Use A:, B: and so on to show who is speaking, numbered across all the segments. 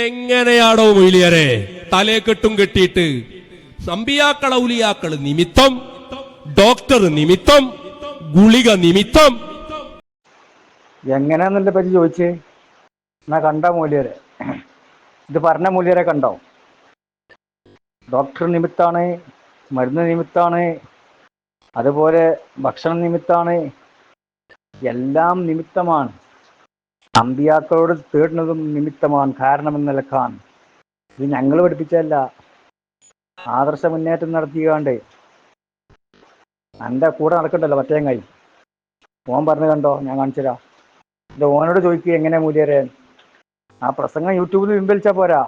A: എങ്ങനെയാണോ മൊയ്ലിയരെ? തലേ കെട്ടും കെട്ടിയിട്ട് നമ്പിയാക്കൾ ഔലിയാക്കൾ നിമിത്തം ഡോക്ടർ നിമിത്തം ഗുളിക നിമിത്തം.
B: എങ്ങനെയാന്നല്ല പറ്റി ചോദിച്ചേ? എന്നാ കണ്ട മൂല്യരെ ഇത് പറഞ്ഞ മൂല്യരെ കണ്ടോ? ഡോക്ടർ നിമിത്താണ് മരുന്ന് നിമിത്താണ് അതുപോലെ ഭക്ഷണ നിമിത്താണ് എല്ലാം നിമിത്തമാണ്. അമ്പിയാക്കളോട് തേടുന്നതും നിമിത്തമാണ് കാരണമെന്ന് നിലക്കാൻ ഇത് ഞങ്ങൾ പഠിപ്പിച്ചതല്ല. ആദർശ മുന്നേറ്റം നടത്തിയാണ്ട് എന്റെ കൂടെ നടക്കണ്ടല്ലോ മറ്റേങ്ങായി ഓൻ പറഞ്ഞു കണ്ടോ? ഞാൻ കാണിച്ചുതരാം ഇത് ഓനോട് ചോദിക്കുക എങ്ങനെ മൂല്യരെ? ആ പ്രസംഗം യൂട്യൂബിൽ പിൻവലിച്ചാൽ പോരാ.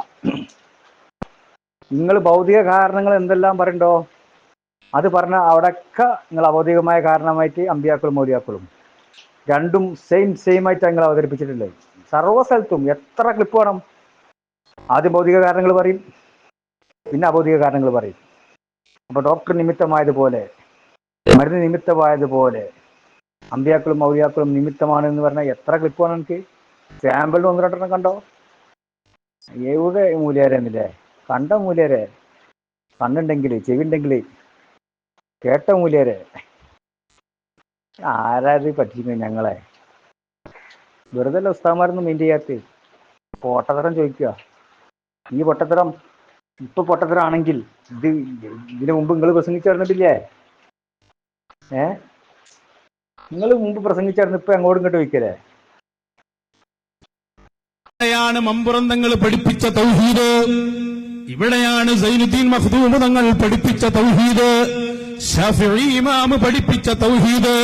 B: നിങ്ങൾ ഭൗതിക കാരണങ്ങൾ എന്തെല്ലാം പറയണ്ടോ? അത് പറഞ്ഞ അവിടെയൊക്കെ നിങ്ങൾ അഭൗതികമായ കാരണമായിട്ട് അമ്പിയാക്കളും മൗലിയാക്കളും. രണ്ടും സെയിം സെയിം ആയിട്ട് ഞങ്ങൾ അവതരിപ്പിച്ചിട്ടില്ലേ? സർവ സ്ഥലത്തും എത്ര ക്ലിപ്പ് വേണം? ആദ്യം ഭൗതിക കാരണങ്ങൾ പറയും പിന്നെ അഭൗതിക കാരണങ്ങൾ പറയും. അപ്പൊ ഡോക്ടർ നിമിത്തമായതുപോലെ മരുന്ന് നിമിത്തമായതുപോലെ അമ്പിയാക്കളും മൗര്യാക്കളും നിമിത്തമാണ് എന്ന് പറഞ്ഞാൽ എത്ര ക്ലിപ്പ് വേണം എനിക്ക്? സാമ്പിൾ ഒന്ന് രണ്ടെണ്ണം കണ്ടോ? എവിടെ മൂല്യരെന്നില്ലേ കണ്ട മൂല്യരെ. കണ്ണുണ്ടെങ്കിൽ ചെവിണ്ടെങ്കിൽ കേട്ട മൂല്യരെ. ആരാത് പറ്റിക്കുന്നത് ഞങ്ങളെ? വെറുതെ അല്ല ഉസ്താമാരൊന്നും മെയിൻ ചെയ്യാത്ത? പൊട്ടത്തരം ചോദിക്കുക. ഈ പൊട്ടത്തരം ഇപ്പൊ പൊട്ടത്തരം ആണെങ്കിൽ ഇത് ഇതിനു മുമ്പ് നിങ്ങൾ പ്രസംഗിച്ചിരുന്നിട്ടില്ലേ? ഏ? നിങ്ങൾ മുമ്പ് പ്രസംഗിച്ചായിരുന്നു ഇപ്പൊ അങ്ങോട്ടും ഇങ്ങോട്ട് വയ്ക്കലേ
C: ഇവിടെയാണ് മമ്പുറന്തങ്ങൾ പഠിപ്പിച്ച തൗഹീദ്. ഇവിടെയാണ് സൈനുദ്ദീൻ മഖ്ദൂം തങ്ങൾ പഠിപ്പിച്ച തൗഹീദ്. ഷാഫിഈ ഇമാം പഠിപ്പിച്ച തൗഹീദ്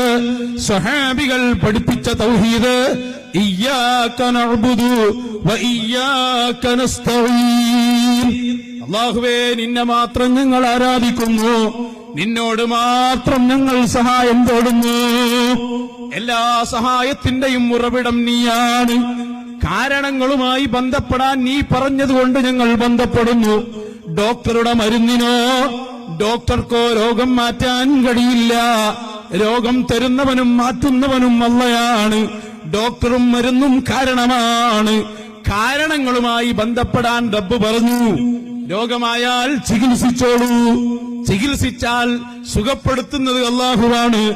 C: സ്വഹാബികൾ പഠിപ്പിച്ച തൗഹീദ് അള്ളാഹുവേ നിന്നെ മാത്രം ഞങ്ങൾ ആരാധിക്കുന്നു. നിന്നോട് മാത്രം ഞങ്ങൾ സഹായം തേടുന്നു. എല്ലാ സഹായത്തിന്റെയും ഉറവിടം നീയാണ്. കാരണങ്ങളുമായി ബന്ധപ്പെടാൻ നീ പറഞ്ഞതുകൊണ്ട് ഞങ്ങൾ ബന്ധപ്പെടുന്നു. ഡോക്ടറുടെ മരുന്നിനോ ഡോക്ടർക്കോ രോഗം മാറ്റാൻ കഴിയില്ല. രോഗം തരുന്നവനും മാറ്റുന്നവനും അല്ലയാണ് ഡോക്ടറും മരുന്നും കാരണമാണ്. കാരണങ്ങളുമായി ബന്ധപ്പെടാൻ റബ്ബ് പറഞ്ഞു. രോഗമായാൽ ചികിത്സിച്ചോളൂ. ചികിത്സിച്ചാൽ സുഖപ്പെടുത്തുന്നത് അള്ളാഹുവാണ്.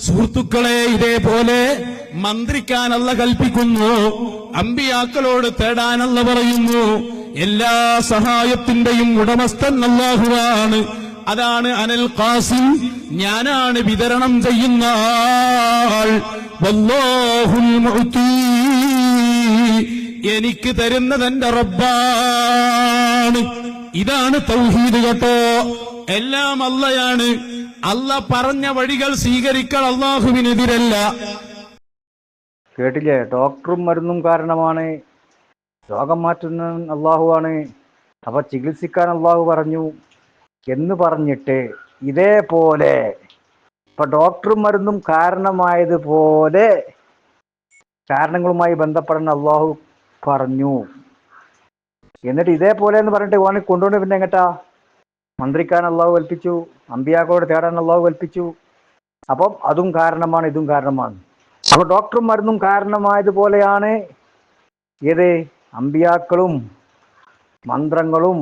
C: സുഹൃത്തുക്കളെ ഇതേപോലെ മന്ത്രിക്കാനല്ല കൽപ്പിക്കുന്നു. അമ്പിയാക്കളോട് തേടാനല്ല പറയുന്നു. എല്ലാ സഹായത്തിന്റെയും ഉടമസ്ഥൻ അല്ലാഹുവാണ്. അതാണ് അനൽ ഖാസിം. ഞാനാണ് വിതരണം ചെയ്യുന്ന വല്ലാഹുൽ എനിക്ക് തരുന്നത് എന്റെ റബ്ബാണ്. ഇതാണ് തൗഹീദ് കേട്ടോ. എല്ലാം അല്ലയാണ് അല്ല പറഞ്ഞ വഴികൾ സ്വീകരിക്കൽ അള്ളാഹുവിനെതിരല്ല.
B: കേട്ടില്ലേ? ഡോക്ടറും മരുന്നും കാരണമാണ് രോഗം മാറ്റുന്ന അള്ളാഹുവാണ്. അവ ചികിത്സിക്കാൻ അള്ളാഹു പറഞ്ഞു. എന്ന് പറഞ്ഞിട്ട് ഇതേപോലെ ഇപ്പൊ ഡോക്ടറും മരുന്നും കാരണമായതുപോലെ കാരണങ്ങളുമായി ബന്ധപ്പെടാൻ അള്ളാഹു പറഞ്ഞു. എന്നിട്ട് ഇതേപോലെ എന്ന് പറഞ്ഞിട്ട് ഓനെ കൊണ്ടുകൊണ്ട് പിന്നെ എങ്ങട്ടാ? മന്ത്രിക്കാൻ അള്ളാഹു കൽപ്പിച്ചു അമ്പിയാക്കളോട് തേടാൻ അള്ളാഹു കൽപ്പിച്ചു അപ്പം അതും കാരണമാണ് ഇതും കാരണമാണ്. അപ്പൊ ഡോക്ടറും മരുന്നും കാരണമായതുപോലെയാണ് ഏത്? അമ്പിയാക്കളും മന്ത്രങ്ങളും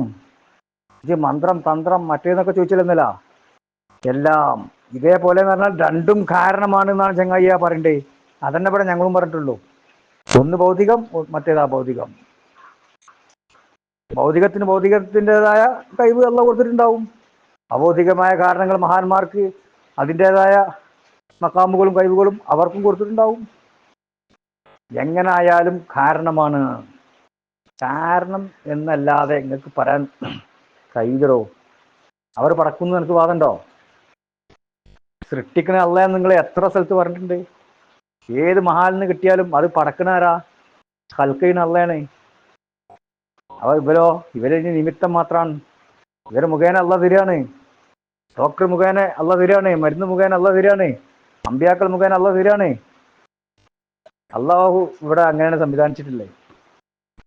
B: ഇത് മന്ത്രം തന്ത്രം മറ്റേന്നൊക്കെ ചോദിച്ചില്ലെന്നല്ല. എല്ലാം ഇതേപോലെ എന്ന് പറഞ്ഞാൽ രണ്ടും കാരണമാണ് എന്നാണ് ചങ്ങായിയ പറയണ്ടേ. അതന്നെ ഇവിടെ ഞങ്ങളും പറഞ്ഞിട്ടുള്ളൂ. ഒന്ന് ഭൗതികം മറ്റേതാ ഭൗതികം. ഭൗതികത്തിന് ഭൗതികത്തിന്റെതായ കഴിവ് എല്ലാം കൊടുത്തിട്ടുണ്ടാവും. അഭൗതികമായ കാരണങ്ങൾ മഹാന്മാർക്ക് അതിന്റെതായ മക്കാമുകളും കഴിവുകളും അവർക്കും കൊടുത്തിട്ടുണ്ടാവും. എങ്ങനായാലും കാരണമാണ്. കാരണം എന്നല്ലാതെ നിങ്ങൾക്ക് പറയാൻ കഴിയില്ലടോ. അവർ പടക്കുന്നു എനിക്ക് വാദമുണ്ടോ സൃഷ്ടിക്കണ അല്ല നിങ്ങൾ എത്ര സ്ഥലത്ത് പറഞ്ഞിട്ടുണ്ട്? ഏത് മഹാലിന് കിട്ടിയാലും അത് പടക്കണ ആരാ? കൽക്കൈന അള്ളയാണ് അവ ഇവരോ ഇവരെ നിമിത്തം മാത്രമാണ് ഇവർ മുഖേന അല്ല തിരിയാണ് ഡോക്ടർ മുഖേന അല്ല തിരിയാണ് മരുന്ന് മുഖേന അല്ല തിരിയാണ് അമ്പിയാക്കൾ മുഖേന അല്ല തിരിയാണ് അള്ളാഹു ഇവിടെ അങ്ങനെയാണ് സംവിധാനിച്ചിട്ടില്ലേ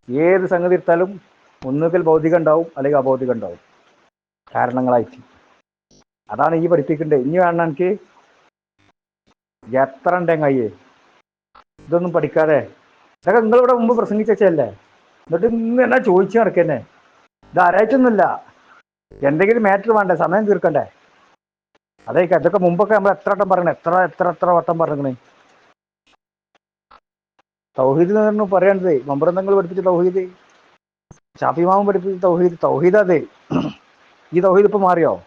B: ഏത് സംഗതി എടുത്താലും ഒന്നുകിൽ ഭൗതികം ഉണ്ടാവും അല്ലെങ്കിൽ അഭൗതികം ഉണ്ടാവും. കാരണങ്ങളായിട്ട്. അതാണ് ഈ പഠിപ്പിക്കേണ്ടത് ഇനി വേണം എനിക്ക് എത്ര ഉണ്ടേ കയ്യേ ഇതൊന്നും പഠിക്കാതെ. ഇതൊക്കെ നിങ്ങളിവിടെ മുമ്പ് പ്രസംഗിച്ചല്ലേ എന്നിട്ട് ഇന്ന് എന്നാ ചോദിച്ചു നടക്കന്നെ? ഇത് ആരായിട്ടൊന്നുമില്ല എന്തെങ്കിലും മാറ്റർ വേണ്ടേ? സമയം തീർക്കണ്ടേ? അതേ ഇതൊക്കെ മുമ്പൊക്കെ നമ്മൾ എത്ര വട്ടം പറയണേ എത്ര എത്ര എത്ര വട്ടം പറഞ്ഞേ തൗഹീദ് എന്ന് പറഞ്ഞു പറയേണ്ടത്. മമ്പറന്തങ്ങൾ പഠിപ്പിച്ച തൗഹീദ്. ഷാഫിമാവൻ പഠിപ്പിച്ച തൗഹീദ്. തൗഹീദ് അതെ. ഈ തൗഹീദ് ഇപ്പൊ മാറിയോ?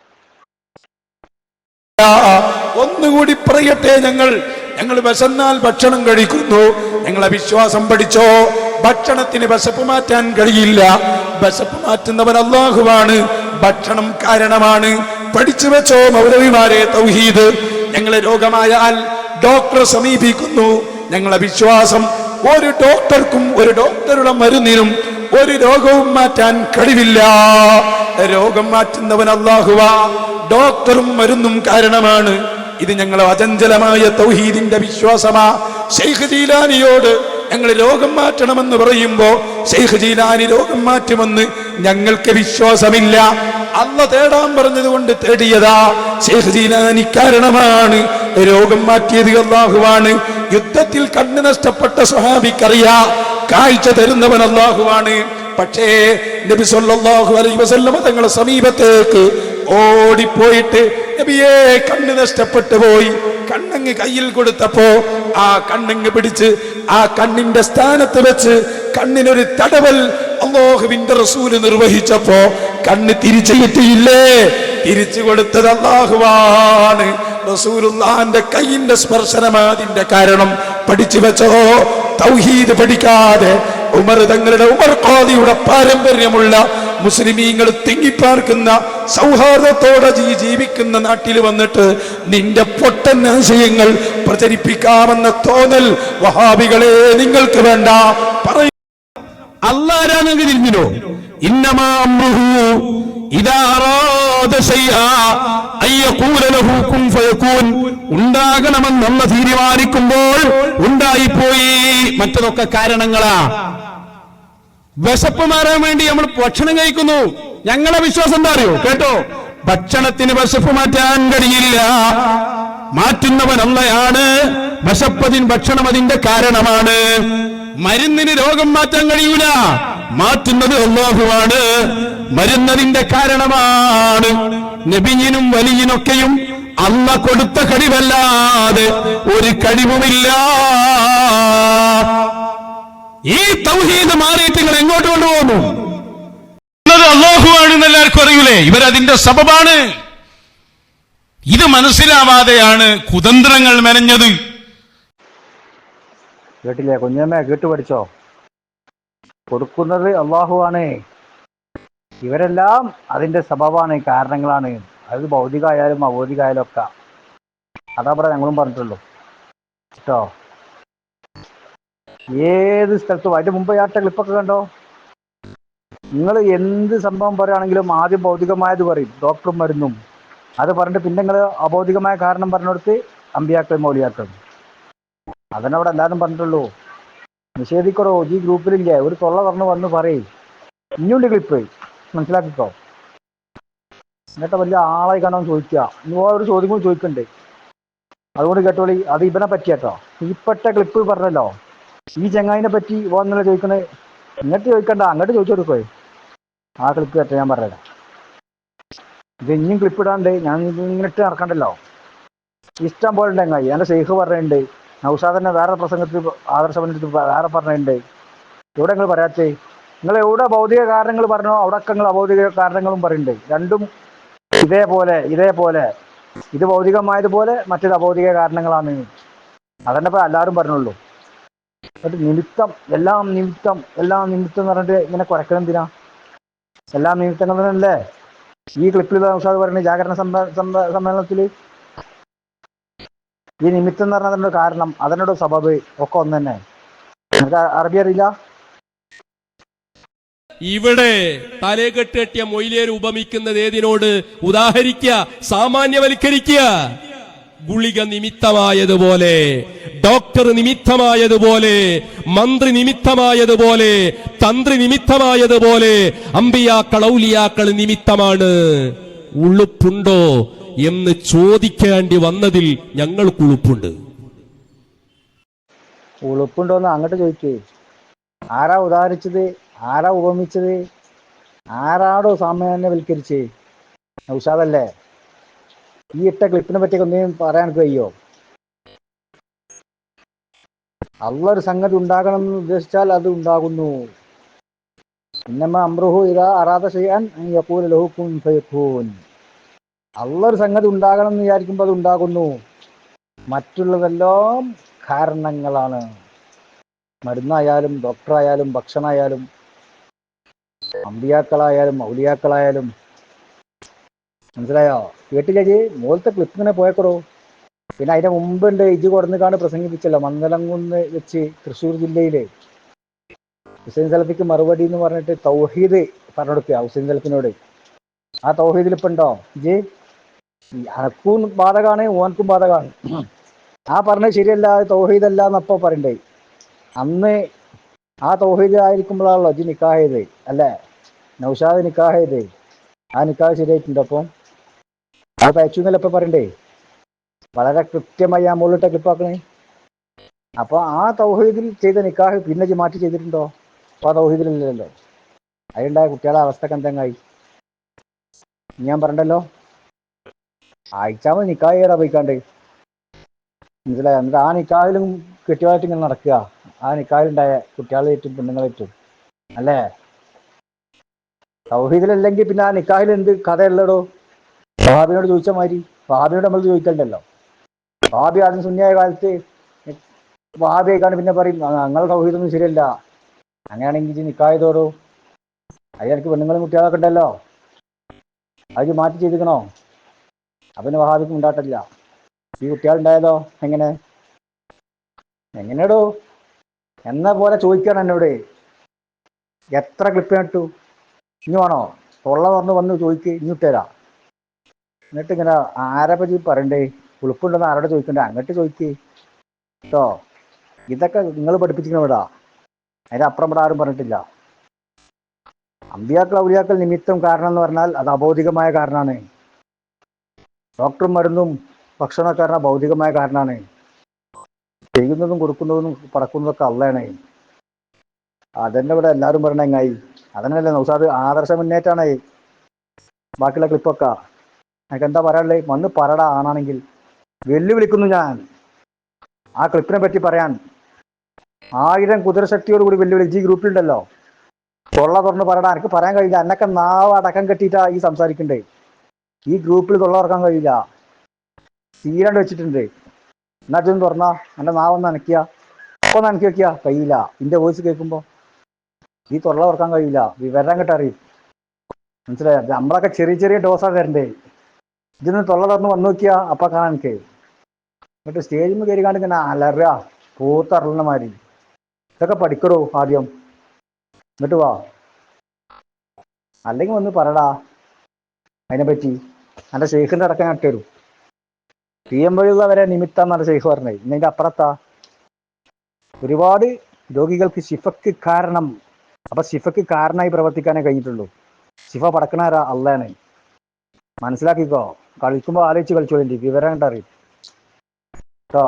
D: ഒന്നുകൂടി പറയട്ടെ ഞങ്ങൾ. ഞങ്ങൾ വിശന്നാൽ ഭക്ഷണം കഴിക്കുന്നു. ഞങ്ങളെ വിശ്വാസം പഠിച്ചോ? ഭക്ഷണത്തിന് വിശപ്പ് മാറ്റാൻ കഴിയില്ല. വിശപ്പ് മാറ്റുന്നവൻ അള്ളാഹുവാണ് ഭക്ഷണം കാരണമാണ്. പഠിച്ചു വെച്ചോ മൗലവിമാരെ തൗഹീദ്. ഞങ്ങളെ രോഗമായാൽ ഡോക്ടറെ സമീപിക്കുന്നു. ഞങ്ങളെ വിശ്വാസം ഒരു ഡോക്ടർക്കും ഒരു ഡോക്ടറുടെ മരുന്നിനും ഒരു രോഗവും മാറ്റാൻ കഴിവില്ല. രോഗം മാറ്റുന്നവൻ അള്ളാഹുവ ഡോക്ടറും മരുന്നും കാരണമാണ്. ഇത് ഞങ്ങൾ അചഞ്ചലമായ തൗഹീദിന്റെ വിശ്വാസമാ. ഷെയ്ഖ് ജീലാനിയോട് ഞങ്ങൾ രോഗം മാറ്റണമെന്ന് പറയുമ്പോ ഷെയ്ഖ് ജീലാനി രോഗം മാറ്റുമെന്ന് ഞങ്ങൾക്ക് വിശ്വാസമില്ല. അല്ല തേടാൻ പറഞ്ഞത് കൊണ്ട് തേടിയതാ. ഷെയ്ഖ് ജീലാനി കാരണമാണ് രോഗം മാറ്റിയത് അള്ളാഹുവാണ് യുദ്ധത്തിൽ കണ്ണു നഷ്ടപ്പെട്ട സ്വഹാബിക്കറിയാ കാഴ്ച തരുന്നവൻ അള്ളാഹുവാണ് പക്ഷേ നബി സല്ലല്ലാഹു അലൈഹി വസല്ലമ തങ്ങളുടെ സമീപത്തേക്ക് ഓടിപ്പോയിട്ട് നബിയെ കണ്ണ് നഷ്ടപ്പെട്ടു പോയി. കണ്ണങ്ങ് കയ്യിൽ കൊടുത്തപ്പോ ആ കണ്ണങ്ങ് പിടിച്ച് ആ കണ്ണിന്റെ സ്ഥാനത്ത് വെച്ച് കണ്ണിനൊരു തടവൽ അള്ളാഹുവിന്റെ റസൂൽ നിർവഹിച്ചപ്പോ കണ്ണ് തിരിച്ചു കിട്ടിയില്ലേ? തിരിച്ചു കൊടുത്തത് അള്ളാഹുവാണ് റസൂലുള്ളാന്റെ കയ്യിന്റെ സ്പർശനമാതിന്റെ കാരണം പഠിച്ചു വെച്ചോ തൗഹീദ് പഠിക്കാതെ ഉമർ തങ്ങളുടെ ഉമർ ഖാദിയുടെ പാരമ്പര്യമുള്ള മുസ്ലിമീങ്ങൾ തിങ്ങിപ്പാർക്കുന്ന സൗഹാർദ്ദത്തോടെ ജീ- ജീവിക്കുന്ന നാട്ടിൽ വന്നിട്ട് നിന്റെ പൊട്ടൻ ആശയങ്ങൾ പ്രചരിപ്പിക്കാമെന്ന തോന്നൽ വഹാബികളെ നിങ്ങൾക്ക് വേണ്ട. പറയൂ.
C: അള്ളാരാണെങ്കിൽ തിരിഞ്ഞിനോ ഇന്നമാ ഉണ്ടാകണമെന്നുള്ള തീരുമാനിക്കുമ്പോൾ ഉണ്ടായിപ്പോയി. മറ്റതൊക്കെ കാരണങ്ങളാ. വിശപ്പ് മാറാൻ വേണ്ടി നമ്മൾ ഭക്ഷണം കഴിക്കുന്നു. ഞങ്ങളെ വിശ്വാസം എന്താ അറിയോ? കേട്ടോ? ഭക്ഷണത്തിന് വിശപ്പ് മാറ്റാൻ കഴിയില്ല. മാറ്റുന്നവൻ അല്ലയാണ് വിശപ്പതിൻ ഭക്ഷണം അതിന്റെ കാരണമാണ്. മരുന്നിന് രോഗം മാറ്റാൻ കഴിയൂല. മാറ്റുന്നത് അള്ളാഹുവാണ്. മരുന്നതിന്റെ കാരണമാണ്. നബിഞ്ഞിനും വലിയനൊക്കെയും അല്ല കൊടുത്ത കഴിവല്ലാതെ ഒരു കഴിവുമില്ല. ഈ തൗഹീദ് മാറിയിട്ട് നിങ്ങൾ എങ്ങോട്ട് കൊണ്ടുപോകുന്നു?
D: അള്ളാഹുവാണ് എല്ലാവർക്കും അറിയൂലേ? ഇവരതിന്റെ സബബാണ്. ഇത് മനസ്സിലാവാതെയാണ് കുതന്ത്രങ്ങൾ മെനഞ്ഞത്.
B: കേട്ടില്ലേ? കുഞ്ഞമ്മ കേട്ടു പഠിച്ചോ കൊടുക്കുന്നത് അള്ളാഹുവാണ് ഇവരെല്ലാം അതിന്റെ സ്വഭാവമാണ് കാരണങ്ങളാണ്. അത് ഭൗതികമായാലും അഭൗതികമായാലും ഒക്കെ. അതാ പറയാം ഞങ്ങളും പറഞ്ഞിട്ടുള്ളൂ. കേട്ടോ? ഏത് സ്ഥലത്തും അതിന്റെ മുമ്പ് ആട്ട ക്ലിപ്പൊക്കെ കണ്ടോ? നിങ്ങൾ എന്ത് സംഭവം പറയുകയാണെങ്കിലും ആദ്യം ഭൗതികമായത് പറയും. ഡോക്ടറും മരുന്നും. അത് പറഞ്ഞിട്ട് പിന്നെ നിങ്ങൾ അഭൗതികമായ കാരണം പറഞ്ഞെടുത്ത് അമ്പിയാക്കളും മൗലിയാക്കൾ അതന്നെ അവിടെ എല്ലാവരും പറഞ്ഞിട്ടുള്ളൂ. നിഷേധിക്കറോ ഈ ഗ്രൂപ്പിലില്ലേ? ഒരു തൊള്ള പറഞ്ഞു വന്ന് പറയും. ഇനിയുണ്ട് ക്ലിപ്പ് മനസ്സിലാക്കിക്കോ? എന്നിട്ട് വലിയ ആളായി കാണാൻ ചോദിക്കുക. ഇനി ഓരോ ഒരു ചോദ്യം കൂടി ചോദിക്കണ്ടേ. അതുകൊണ്ട് കേട്ടോളി അത് ഇവനെ പറ്റിയാട്ടോ. ഈപ്പെട്ട ക്ലിപ്പ് പറഞ്ഞല്ലോ. ഈ ചങ്ങായിനെ പറ്റി ഓന്നല്ല ചോദിക്കണേ. ഇങ്ങോട്ട് ചോദിക്കണ്ട അങ്ങോട്ട് ചോദിച്ചു കൊടുക്കോ. ആ ക്ലിപ്പ് കേട്ടോ ഞാൻ പറഞ്ഞുതരാം. ഇത് ഇനിയും ക്ലിപ്പ് ഇടാണ്ട് ഞാൻ ഇങ്ങോട്ട് നടക്കണ്ടല്ലോ. ഇഷ്ടം പോലെ ചങ്ങായി. എന്റെ ഷെയ്ഖ് പറഞ്ഞിട്ടുണ്ട്. നൗഷാദന്നെ വേറെ പ്രസംഗത്തിൽ ആദർശപനത്തിൽ വേറെ പറഞ്ഞിട്ടുണ്ട്. എവിടെ നിങ്ങൾ പറയാത്തേ നിങ്ങൾ എവിടെ ഭൗതിക കാരണങ്ങൾ പറഞ്ഞോ അവിടെയൊക്കെ നിങ്ങൾ അഭൗതിക കാരണങ്ങളും പറയുന്നുണ്ട്. രണ്ടും ഇതേപോലെ ഇതേപോലെ. ഇത് ഭൗതികമായതുപോലെ മറ്റേത് അഭൗതിക കാരണങ്ങളാണ്. അതന്നെ ഇപ്പൊ എല്ലാവരും പറഞ്ഞുള്ളൂ. എന്നിട്ട് നിമിത്തം എല്ലാം നിമിത്തം എല്ലാം നിമിത്തം എന്ന് പറഞ്ഞിട്ട് ഇങ്ങനെ കുറയ്ക്കണം എന്തിനാ? എല്ലാം നിമിത്തങ്ങളും തന്നെയല്ലേ? ഈ ക്ലിപ്പിൽ നൗഷാദ് പറയുന്നത് ജാഗരണ സമ്മേ- സമ്മേ- സമ്മേളനത്തിൽ ഈ നിമിത്തം എന്ന് പറഞ്ഞതിന്റെ കാരണം അതിനോട് സബബ് ഒക്കെ ഒന്ന് തന്നെ. അറബി അറിയില്ല?
A: ഇവിടെ തലേകെട്ട് കെട്ടിയ മൊയിലേര് ഉപമിക്കുന്നത് ഏതിനോട്? ഉദാഹരിക്കുക സാമാന്യവൽക്കരിക്കുക. ഗുളിക നിമിത്തമായതുപോലെ ഡോക്ടർ നിമിത്തമായതുപോലെ മന്ത്രി നിമിത്തമായതുപോലെ തന്ത്രി നിമിത്തമായതുപോലെ അമ്പിയാക്കൾ ഔലിയാക്കൾ നിമിത്തമാണ്. ഉളുപ്പുണ്ടോ? എന്ന് ചോദിക്കേണ്ടി വന്നതിൽ ഞങ്ങൾക്ക് ഉളുപ്പുണ്ട്.
B: ഉളുപ്പുണ്ടോന്ന് അങ്ങോട്ട് ചോദിക്കേ. ആരാ ഉദാഹരിച്ചത്? ആരാ ഉപമിച്ചത്? ആരാടോ സാമാന്യവൽക്കരിച്ച് നൗഷാദല്ലേ? ഈ ഇട്ട ക്ലിപ്പിനെ പറ്റിയൊക്കെ ഒന്നും പറയാൻ കഴിയോ അള്ള ഒരു സംഗതി ഉണ്ടാകണം എന്ന് ഉദ്ദേശിച്ചാൽ അത് ഉണ്ടാകുന്നു. ഇന്നമ്മ അമ്രുഹു ഇതാ അറാദ ചെയ്യാൻ ലഹു അള്ള ഒരു സംഗതി ഉണ്ടാകണം എന്ന് വിചാരിക്കുമ്പോൾ അത് ഉണ്ടാകുന്നു. മറ്റുള്ളതെല്ലാം കാരണങ്ങളാണ്. മരുന്നായാലും ഡോക്ടറായാലും ഭക്ഷണമായാലും അമ്പിയാക്കളായാലും ഔലിയാക്കളായാലും. മനസ്സിലായോ? കേട്ടില്ലേ ജി മുകളിലത്തെ ക്ലിപ്പ് ഇങ്ങനെ പോയക്കടോ പിന്നെ അതിന്റെ മുമ്പുണ്ട് ഇജ് കൊടുന്നുകാണ്ട് പ്രസംഗിപ്പിച്ചല്ലോ മന്ദലംകുന്ന് വെച്ച് തൃശ്ശൂർ ജില്ലയിൽ. ഹുസൈൻ സലഫിക്ക് മറുപടി എന്ന് പറഞ്ഞിട്ട് തൗഹീദ് പറഞ്ഞു കൊടുക്കുക ഹുസൈൻ സലഫിനോട്. ആ തൗഹീദിൽ ഇപ്പം ഉണ്ടോ ഇജ് അനക്കും ബാധകാണ് ഓനക്കും ബാധകാണ്. ആ പറഞ്ഞത് ശരിയല്ല തൗഹീദല്ല എന്നപ്പോ പറയണ്ടേ? അന്ന് ആ തൗഹീദ് ആയിരിക്കുമ്പോഴാണല്ലോ ഇജ് നിക്കാഹ് ചെയ്ത് അല്ലേ? നൗഷാദ് നിക്കാഹ് ചെയ്ത് ആ നിക്കാഹ് ശരിയായിട്ടുണ്ട് അപ്പം. അത് തയ്ച്ചു എന്നല്ല ഇപ്പൊ പറയണ്ടേ? വളരെ കൃത്യമായി ആ മുകളിലിട്ട ക്ലിപ്പാക്കണേ. അപ്പൊ ആ തൗഹീദിൽ ചെയ്ത നിക്കാഹ് പിന്നെ ഇജ്ജ് മാറ്റി ചെയ്തിട്ടുണ്ടോ? അപ്പൊ ആ തൗഹീദിലില്ലല്ലോ. അതിലുണ്ടായ കുട്ടികളെ അവസ്ഥക്ക് എന്തെങ്ങായി? ഞാൻ പറഞ്ഞല്ലോ. ആഴ്ചാമ നിക്കാഹ് ചെയ്യടാ പോയിക്കാണ്ട്. മനസ്സിലായോ? എന്നിട്ട് ആ നിക്കാഹിലും കെട്ടിയതായിട്ട് ഇങ്ങനെ നടക്കുക. ആ നിക്കാഹിലുണ്ടായ പെണ്ണുങ്ങളെ പെണ്ണുങ്ങളേറ്റും അല്ലേ? സൗഹീദിലല്ലെങ്കിൽ പിന്നെ ആ നിക്കാഹിൽ എന്ത് കഥയുള്ളടോ? വഹാബിനോട് ചോദിച്ച മാതിരി. വഹാബിനോട് നമ്മൾ ചോദിക്കണ്ടല്ലോ. വഹാബി ആദ്യം ശൂന്യായ കാലത്ത് വഹാബി ആയിക്കാണ്ട് പിന്നെ പറയും ഞങ്ങൾ സൗഹീദൊന്നും ശരിയല്ല. അങ്ങനെയാണെങ്കിൽ നിക്കായതോടോ അയാൾക്ക് പെണ്ണുങ്ങളും കുട്ടികളൊക്കെ ഉണ്ടല്ലോ. അത് മാറ്റി ചെയ്തിക്കണോ അപ്പൊ പിന്നെ വഹാബിക്ക് ഉണ്ടാട്ടില്ല ഈ കുട്ടികളുണ്ടായതോ എങ്ങനെ? എങ്ങനെയാടോ എന്ന പോലെ ചോദിക്കുകയാണ് എന്നോട്. എത്ര ക്ലിപ്പ് നട്ടു ഇനി വേണോ? തൊള്ള വന്ന് വന്ന് ചോദിക്ക് ഇനി ഇഞ്ഞിട്ടേരാ എന്നിട്ട് ഇങ്ങനെ ആരെ പറ്റി പറയണ്ടേ? ഉളുപ്പുണ്ടെന്ന് ആരോട് ചോദിക്കണ്ടേ? അങ്ങോട്ട് ചോദിക്ക്. കേട്ടോ ഇതൊക്കെ നിങ്ങൾ പഠിപ്പിച്ചിരിക്കണം വിടാ. അതിന്റെ അപ്പുറം ഇവിടെ ആരും പറഞ്ഞിട്ടില്ല. അമ്പിയാക്കൾ ഔലിയാക്കൾ നിമിത്തം കാരണം എന്ന് പറഞ്ഞാൽ അത് അബോധികമായ കാരണമാണ്. ഡോക്ടറും മരുന്നും ഭക്ഷണക്കാരന ഭൗതികമായ കാരണമാണ് ചെയ്യുന്നതും കൊടുക്കുന്നതും പറക്കുന്നതൊക്കെ അള്ളയാണ്. അതന്നെ ഇവിടെ എല്ലാവരും പറയണ എങ്ങായി അതന്നെയല്ലേ നൗസാദ് ആദർശ മുന്നേറ്റാണേ. ബാക്കിയുള്ള ക്ലിപ്പൊക്കെ. എനിക്ക് എന്താ പറയാനുള്ളത്? വന്ന് പറട ആണാണെങ്കിൽ. വെല്ലുവിളിക്കുന്നു ഞാൻ. ആ ക്ലിപ്പിനെ പറ്റി പറയാൻ. ആയിരം കുതിരശക്തിയോടുകൂടി വെല്ലുവിളി. ജി ഗ്രൂപ്പിലുണ്ടല്ലോ. തൊള്ള തുറന്ന് പറടാ. എനിക്ക് പറയാൻ കഴിയില്ല. എന്നൊക്കെ നാവ് അടക്കം കെട്ടിയിട്ടാ ഈ സംസാരിക്കണ്ടേ. ഈ ഗ്രൂപ്പിൽ തൊള്ള തുറക്കാൻ കഴിയില്ല. തീരണ്ട് വെച്ചിട്ടുണ്ട്. എന്നാ ചെന്ന് തുറന്നാ. എന്റെ നാവൊന്ന് നനയ്ക്കുക അപ്പൊ നനക്കി വെക്കുക കഴിയില്ല. ഇന്റെ വോയിസ് കേൾക്കുമ്പോ. ഈ തൊള്ള തുറക്കാൻ കഴിയില്ല. വിവരം കിട്ടറിയും മനസ്സിലായ? നമ്മളൊക്കെ ചെറിയ ചെറിയ ഡോസാ തരണ്ടേ. ഇതിന്ന് തൊള്ള തുറന്ന് വന്നു നോക്കിയ അപ്പൊ കാണാൻ എനിക്ക്. എന്നിട്ട് സ്റ്റേജിൽ കയറി കാണ്ട് ഇങ്ങനെ അലറുക. പൂത്തറളുന്ന മാതിരി ഇതൊക്കെ പഠിക്കടോ ആദ്യം. എന്നിട്ട് വാ. അല്ലെങ്കിൽ വന്ന് പറടാ. അതിനെപ്പറ്റി. എന്റെ ഷെയ്ഖിന്റെ അടക്കം ഞാൻ ഇട്ടുതരും പി എം വഴിയുള്ള നിമിത്തം എന്നാണ് ഷെയ്ഖ് പറഞ്ഞത്. ഇന്നതിന്റെ അപ്പുറത്താ ഒരുപാട് രോഗികൾക്ക് ശിഫക്ക് കാരണം അപ്പൊ ശിഫക്ക് കാരണമായി പ്രവർത്തിക്കാനേ കഴിഞ്ഞിട്ടുള്ളൂ. ശിഫ പടക്കണാരാ? അള്ളാണ് മനസ്സിലാക്കിക്കോ? കളിക്കുമ്പോൾ ആലോചിച്ച് കളിച്ചോളി വിവരം കണ്ടറിയും. കേട്ടോ